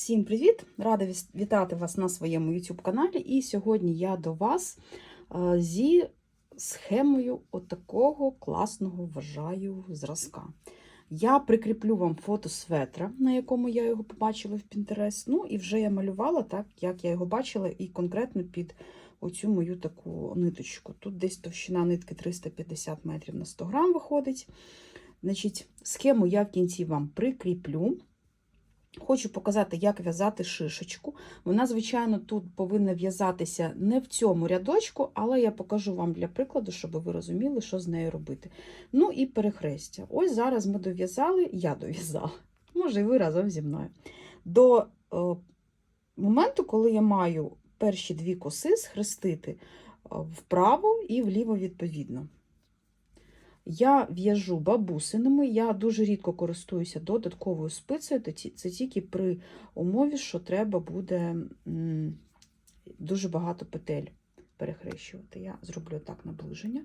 Всім привіт! Рада вітати вас на своєму YouTube каналі. І сьогодні я до вас е, зі схемою отакого класного вважаю зразка. Я прикріплю вам фото светра, на якому я його побачила в Pinterest. Ну і вже я малювала так, як я його бачила, і конкретно під оцю мою таку ниточку. Тут десь товщина нитки 350 метрів на 100 грам виходить. Значить, схему я в кінці вам прикріплю. Хочу показати, як в'язати шишечку. Вона, звичайно, тут повинна в'язатися не в цьому рядочку, але я покажу вам для прикладу, щоб ви розуміли, що з нею робити. Ну і перехрестя. Ось зараз ми дов'язали, я дов'язала. Може, і ви разом зі мною. До е, моменту, коли я маю перші дві коси схрестити е, вправо і вліво відповідно. Я в'яжу бабусинами, я дуже рідко користуюся додатковою спицею, це тільки при умові, що треба буде дуже багато петель перехрещувати. Я зроблю так наближення.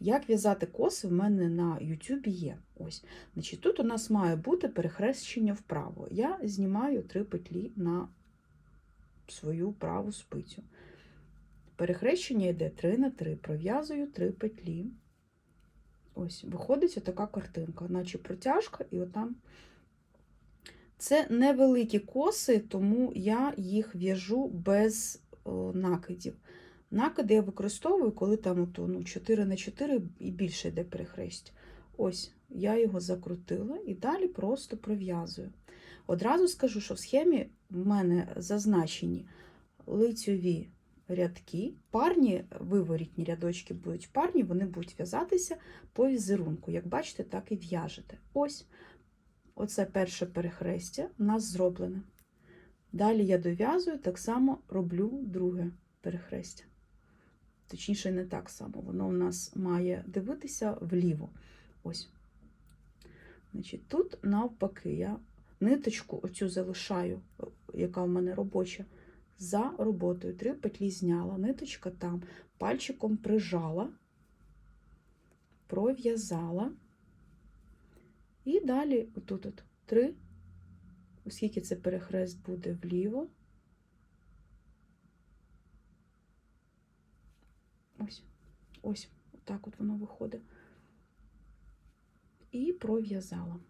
Як в'язати коси в мене на YouTube є. Ось. Значить, тут у нас має бути перехрещення вправо. Я знімаю три петлі на свою праву спицю. Перехрещення йде 3 на 3, пров'язую 3 петлі. Ось, виходить отака картинка, наче протяжка, і отам. Це невеликі коси, тому я їх в'яжу без о, накидів. Накиди я використовую, коли там ото, ну, 4 на 4 і більше йде перехресть. Ось, я його закрутила і далі просто пров'язую. Одразу скажу, що в схемі в мене зазначені лицьові рядки, парні виворітні рядочки будуть парні, вони будуть в'язатися по візерунку. Як бачите, так і в'яжете. Ось оце перше перехрестя у нас зроблене. Далі я дов'язую, так само роблю друге перехрестя. Точніше, не так само. Воно у нас має дивитися вліво. Ось. Значить, Тут навпаки, я ниточку оцю залишаю, яка в мене робоча, за роботою. Три петлі зняла, ниточка там, пальчиком прижала, пров'язала. І далі, отут от три, оскільки це перехрест буде вліво. Ось, ось, так от воно виходить. І пров'язала.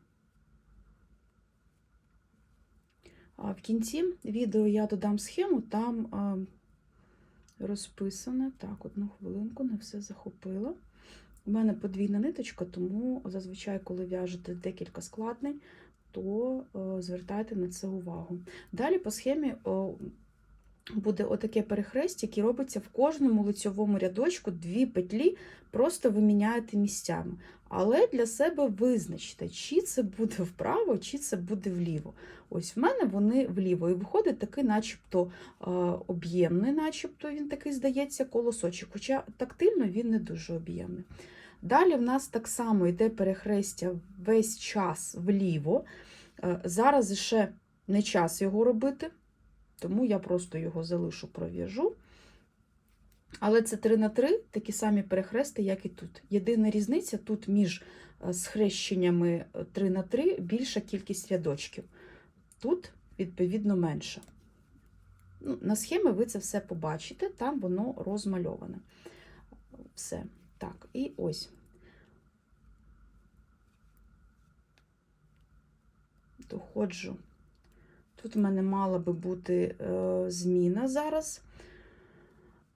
А в кінці відео я додам схему, там розписане. Так, одну хвилинку, не все захопила. У мене подвійна ниточка, тому зазвичай, коли в'яжете декілька складнень, то звертайте на це увагу. Далі по схемі буде отаке перехрестя, яке робиться в кожному лицьовому рядочку дві петлі, просто ви міняєте місцями. Але для себе визначте, чи це буде вправо, чи це буде вліво. Ось в мене вони вліво. І виходить такий, начебто об'ємний, начебто він такий здається, колосочок. Хоча тактильно він не дуже об'ємний. Далі в нас так само йде перехрестя весь час вліво. Е, Зараз ще не час його робити, тому я просто його залишу, пров'яжу. Але це 3 на 3 такі самі перехрести, як і тут. Єдина різниця тут між е, схрещеннями 3 на 3 більша кількість рядочків. Тут, відповідно, менше. Ну, на схемі ви це все побачите, там воно розмальоване. Все. Так, і ось. Доходжу. Тут в мене мала би бути е, зміна зараз.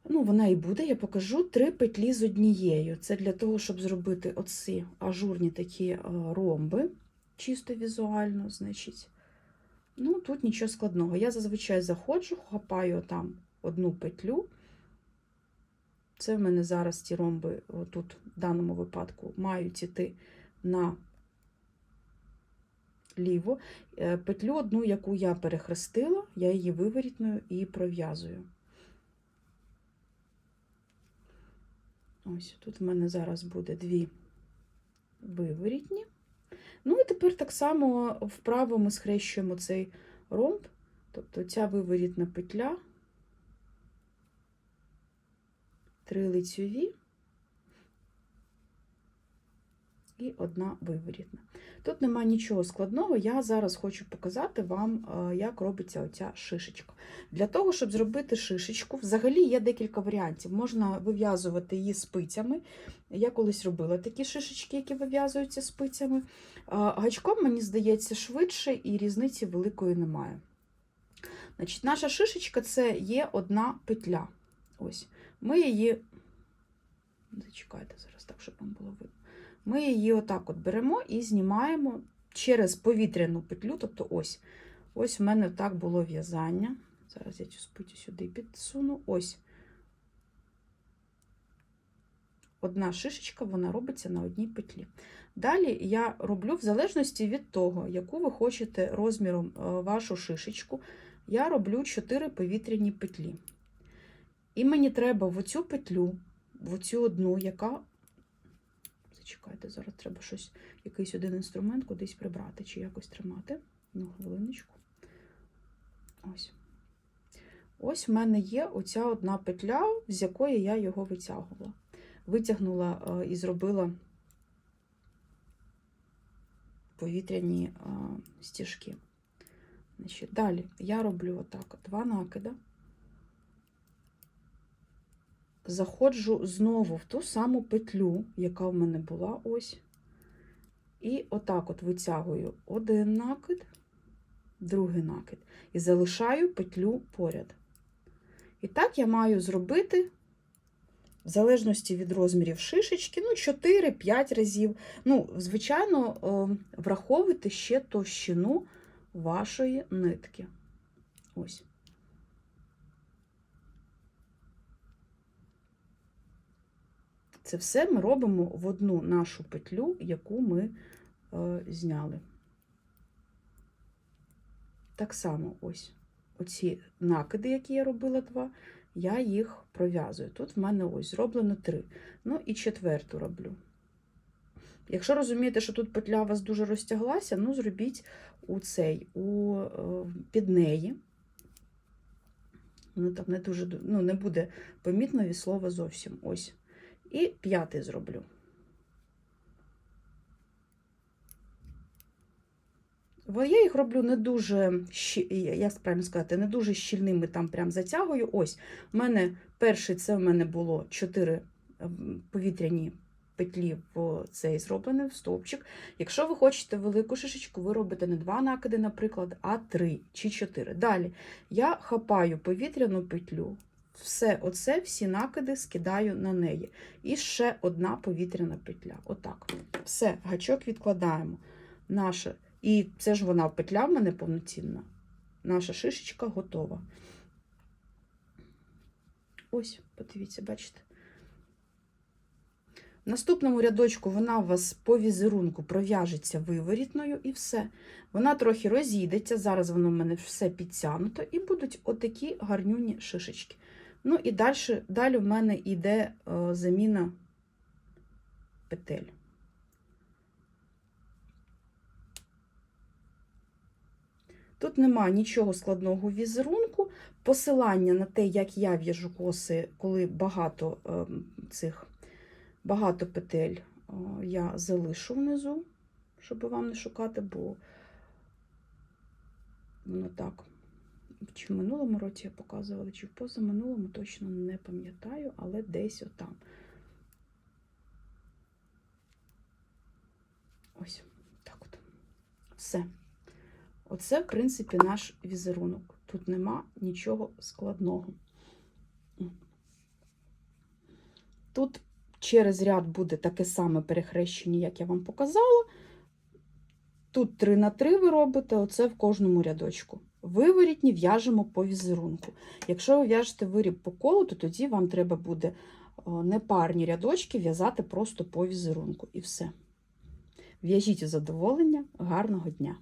Ну, вона і буде, я покажу три петлі з однією. Це для того, щоб зробити оці ажурні такі е, ромби, чисто візуально, значить. Ну, тут нічого складного. Я зазвичай заходжу, хапаю там одну петлю. Це в мене зараз ці ромби, тут в даному випадку, мають іти на ліво. Е, Петлю одну, яку я перехрестила, я її виворітною і пров'язую. Ось тут в мене зараз буде дві виворітні. Ну і тепер так само вправо ми схрещуємо цей ромб, тобто ця виворітна петля, три лицьові і одна виворітна. Тут немає нічого складного. Я зараз хочу показати вам, е, як робиться оця шишечка. Для того, щоб зробити шишечку, взагалі є декілька варіантів. Можна вив'язувати її спицями. Я колись робила такі шишечки, які вив'язуються спицями. Е, Гачком, мені здається, швидше і різниці великої немає. Значить, Наша шишечка це є одна петля. Ось. Ми її. Зачекайте зараз, так, щоб вам було видно. Ми її отак от беремо і знімаємо через повітряну петлю. Тобто ось. Ось в мене так було в'язання. Зараз я цю спицю сюди підсуну. Ось. Одна шишечка, вона робиться на одній петлі. Далі я роблю в залежності від того, яку ви хочете розміром е, вашу шишечку, я роблю 4 повітряні петлі. І мені треба в оцю петлю, в оцю одну, яка. Зачекайте, зараз треба щось, якийсь один інструмент кудись прибрати чи якось тримати. Ну, хвилиночку. Ось. Ось в мене є оця одна петля, з якої я його витягувала. Витягнула е, і зробила повітряні е, стіжки. Далі я роблю отак: два накида. Заходжу знову в ту саму петлю, яка в мене була ось. І отак от витягую один накид, другий накид. І залишаю петлю поряд. І так я маю зробити, в залежності від розмірів шишечки, ну, 4-5 разів. Ну, звичайно, е, враховуйте ще товщину вашої нитки. Ось. Це все ми робимо в одну нашу петлю, яку ми е, зняли. Так само ось оці накиди, які я робила два, я їх пров'язую. Тут в мене ось зроблено три. Ну і четверту роблю. Якщо розумієте, що тут петля у вас дуже розтяглася, ну зробіть у цей, у, е, під неї. Ну, там не дуже, ну, не буде помітно від слова зовсім. Ось. І п'ятий зроблю. Я їх роблю не дуже, як правильно сказати, не дуже щільними там прям затягую. Ось, у мене перший це в мене було 4 повітряні петлі в цей зроблений в стовпчик. Якщо ви хочете велику шишечку, ви робите не два накиди, наприклад, а три чи чотири. Далі я хапаю повітряну петлю, все оце, всі накиди скидаю на неї. І ще одна повітряна петля. Отак. Все, гачок відкладаємо. Наша, і це ж вона петля в мене повноцінна. Наша шишечка готова. Ось, подивіться, бачите? В наступному рядочку вона у вас по візерунку пров'яжеться виворітною і все. Вона трохи розійдеться, зараз воно в мене все підтягнуто, і будуть отакі гарнюні шишечки. Ну і далі, далі в мене йде е, заміна петель. Тут нема нічого складного візерунку. Посилання на те, як я в'яжу коси, коли багато е, цих багато петель е, я залишу внизу, щоб вам не шукати, бо воно так. Чи в минулому році я показувала, чи в позаминулому, точно не пам'ятаю, але десь отам. Ось так от. Все. Оце, в принципі, наш візерунок. Тут нема нічого складного. Тут через ряд буде таке саме перехрещення, як я вам показала. Тут 3 на 3 ви робите, оце в кожному рядочку. Виворітні в'яжемо по візерунку. Якщо ви в'яжете виріб по колу, то тоді вам треба буде непарні рядочки в'язати просто по візерунку. І все. В'яжіть у задоволення, гарного дня!